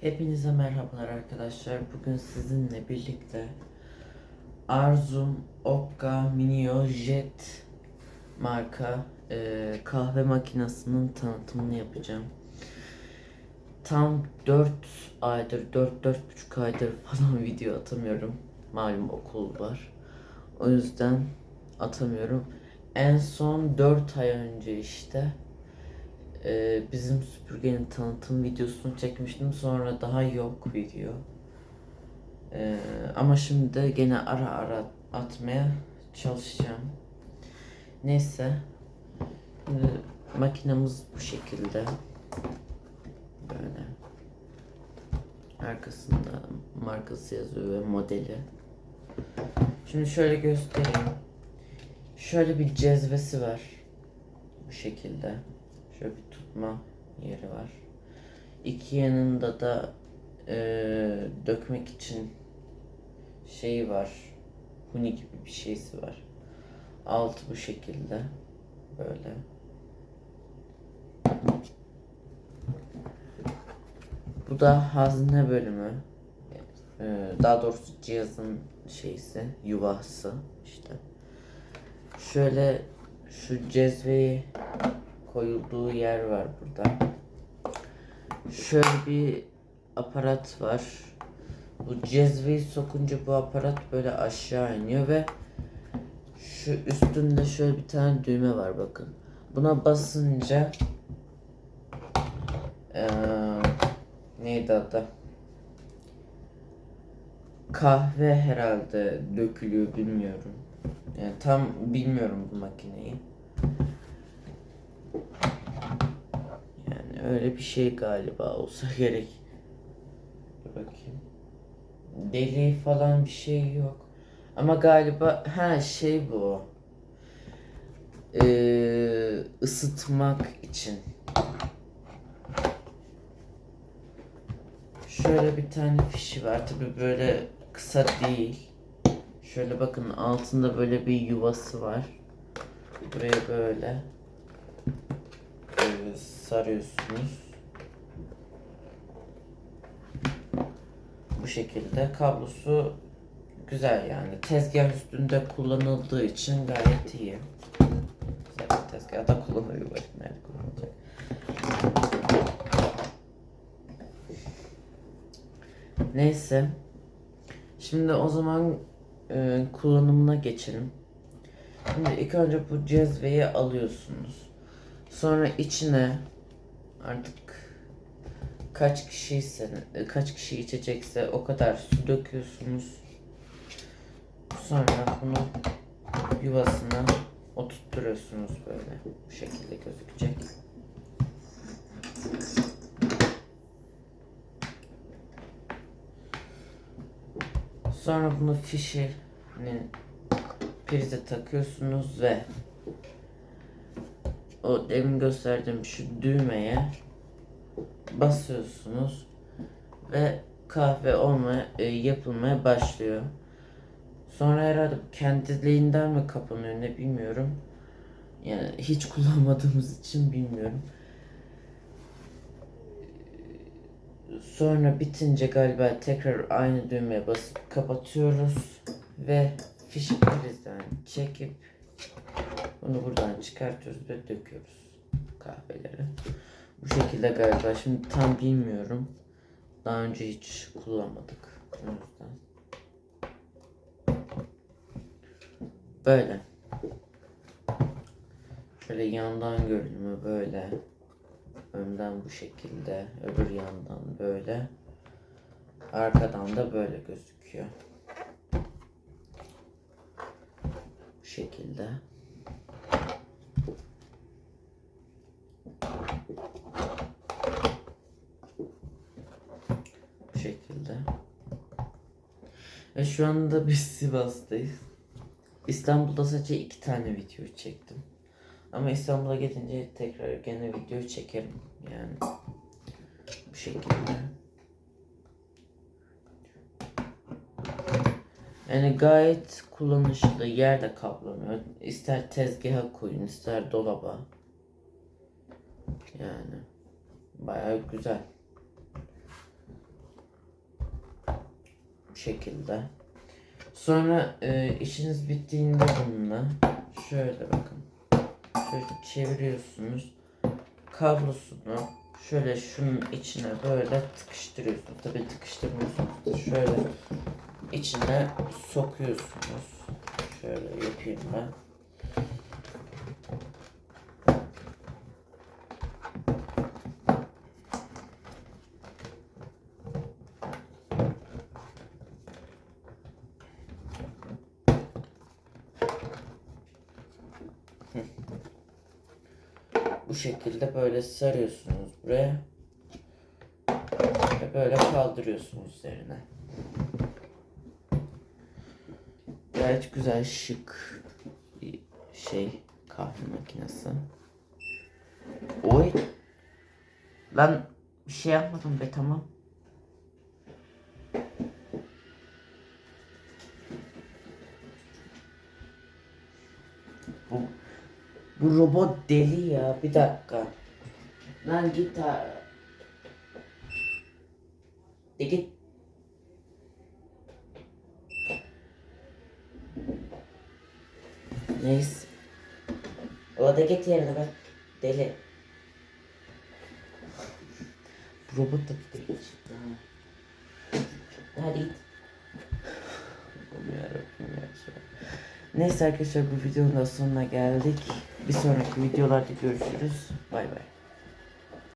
Hepinize merhabalar arkadaşlar. Bugün sizinle birlikte Arzum Okka Minio Jet marka e, kahve makinesinin tanıtımını yapacağım. Tam 4 aydır, 4-4,5 aydır falan video atamıyorum. Malum okul var. O yüzden atamıyorum. En son 4 ay önce işte ee, bizim süpürgenin tanıtım videosunu çekmiştim. Sonra daha yok video. Ee, ama şimdi de gene ara ara atmaya çalışacağım. Neyse. Şimdi makinamız bu şekilde. Böyle. Arkasında markası yazıyor ve modeli. Şimdi şöyle göstereyim. Şöyle bir cezvesi var. Bu şekilde. Şöyle bir tutma yeri var. İki yanında da eee, dökmek için şeyi var. Huni gibi bir şeysi var. Altı bu şekilde. Böyle. Bu da hazne bölümü. Eee, daha doğrusu cihazın şeysi, yuvası işte. Şöyle şu cezveyi koyulduğu yer var burada. Şöyle bir aparat var. Bu cezveyi sokunca bu aparat böyle aşağı iniyor ve şu üstünde şöyle bir tane düğme var bakın. Buna basınca eee neydi adı? Kahve herhalde dökülüyor bilmiyorum. Yani tam bilmiyorum bu makineyi. Yani öyle bir şey galiba olsa gerek. Bakayım. Deliği falan bir şey yok. Ama galiba ha şey bu. Ee, ısıtmak için. Şöyle bir tane fişi var. Tabi böyle kısa değil. Şöyle bakın altında böyle bir yuvası var. Buraya böyle e, sarıyorsunuz. Bu şekilde kablosu güzel yani. Tezgah üstünde kullanıldığı için gayet iyi. Zaten tezgahda kullanılıyor. Başka nerede kullanılacak? Neyse. Şimdi o zaman e, kullanımına geçelim. Şimdi ilk önce bu cezveyi alıyorsunuz. Sonra içine artık kaç kişiyse kaç kişi içecekse o kadar su döküyorsunuz. Sonra bunu yuvasına oturtturuyorsunuz böyle bu şekilde gözükecek. Sonra bunu fişinin prize takıyorsunuz ve o demin gösterdiğim şu düğmeye basıyorsunuz ve kahve olmaya e, yapılmaya başlıyor. Sonra herhalde kendiliğinden mi kapanıyor ne bilmiyorum. Yani hiç kullanmadığımız için bilmiyorum. Sonra bitince galiba tekrar aynı düğmeye basıp kapatıyoruz ve fişi prizden çekip bunu buradan çıkartıyoruz ve döküyoruz kahveleri. Bu şekilde galiba. Şimdi tam bilmiyorum. Daha önce hiç kullanmadık. O yüzden. Böyle. Şöyle yandan görünümü böyle. Önden bu şekilde. Öbür yandan böyle. Arkadan da böyle gözüküyor. Bu şekilde. Bu şekilde. Ve şu anda biz Sivas'tayız. İstanbul'da sadece iki tane video çektim. Ama İstanbul'a gidince tekrar gene video çekerim. Yani bu şekilde. Yani gayet kullanışlı. Yerde kaplamıyor. İster tezgaha koyun, ister dolaba. Yani bayağı güzel. Şekilde. Sonra e, işiniz bittiğinde bununla şöyle bakın. Şöyle çeviriyorsunuz. Kablosunu şöyle şunun içine böyle tıkıştırıyorsunuz. Tabii tıkıştırmıyorsunuz şöyle içine sokuyorsunuz. Şöyle yapayım ben. Bu şekilde böyle sarıyorsunuz buraya. Ve böyle kaldırıyorsunuz üzerine. Gayet güzel şık bir şey kahve makinesi. Oy. Lan bir şey yapmadım be tamam. Bu bu robot deli ya. Bir dakika. Lan git ha. De git. Neyse. O da git yerine bak. Deli. Bu robot da deli. Hadi git. Neyse arkadaşlar bu videonun da sonuna geldik. Bir sonraki videolarda görüşürüz. Bay bay.